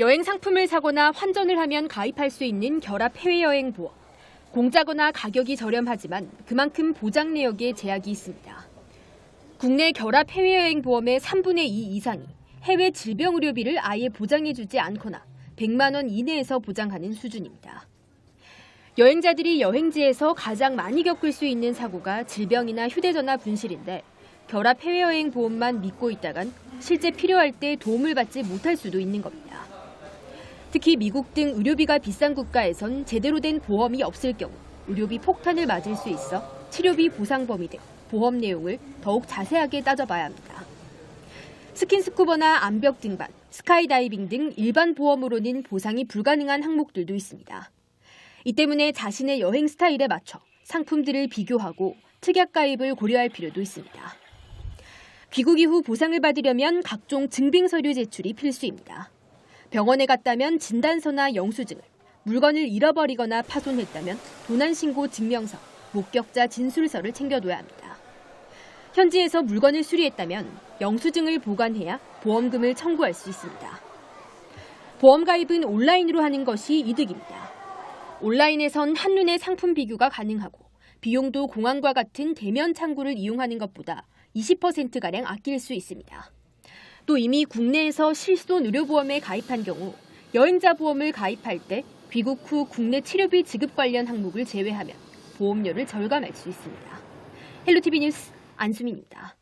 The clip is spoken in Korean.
여행 상품을 사거나 환전을 하면 가입할 수 있는 결합 해외여행 보험. 공짜거나 가격이 저렴하지만 그만큼 보장 내역에 제약이 있습니다. 국내 결합 해외여행 보험의 3분의 2 이상이 해외 질병 의료비를 아예 보장해주지 않거나 100만 원 이내에서 보장하는 수준입니다. 여행자들이 여행지에서 가장 많이 겪을 수 있는 사고가 질병이나 휴대전화 분실인데 결합 해외여행 보험만 믿고 있다간 실제 필요할 때 도움을 받지 못할 수도 있는 겁니다. 특히 미국 등 의료비가 비싼 국가에선 제대로 된 보험이 없을 경우 의료비 폭탄을 맞을 수 있어 치료비 보상 범위 등 보험 내용을 더욱 자세하게 따져봐야 합니다. 스킨스쿠버나 암벽 등반, 스카이다이빙 등 일반 보험으로는 보상이 불가능한 항목들도 있습니다. 이 때문에 자신의 여행 스타일에 맞춰 상품들을 비교하고 특약 가입을 고려할 필요도 있습니다. 귀국 이후 보상을 받으려면 각종 증빙 서류 제출이 필수입니다. 병원에 갔다면 진단서나 영수증을, 물건을 잃어버리거나 파손했다면 도난신고 증명서, 목격자 진술서를 챙겨둬야 합니다. 현지에서 물건을 수리했다면 영수증을 보관해야 보험금을 청구할 수 있습니다. 보험 가입은 온라인으로 하는 것이 이득입니다. 온라인에선 한눈에 상품 비교가 가능하고 비용도 공항과 같은 대면 창구를 이용하는 것보다 20%가량 아낄 수 있습니다. 또 이미 국내에서 실손 의료보험에 가입한 경우 여행자 보험을 가입할 때 귀국 후 국내 치료비 지급 관련 항목을 제외하면 보험료를 절감할 수 있습니다. 헬로티비 뉴스 안수민입니다.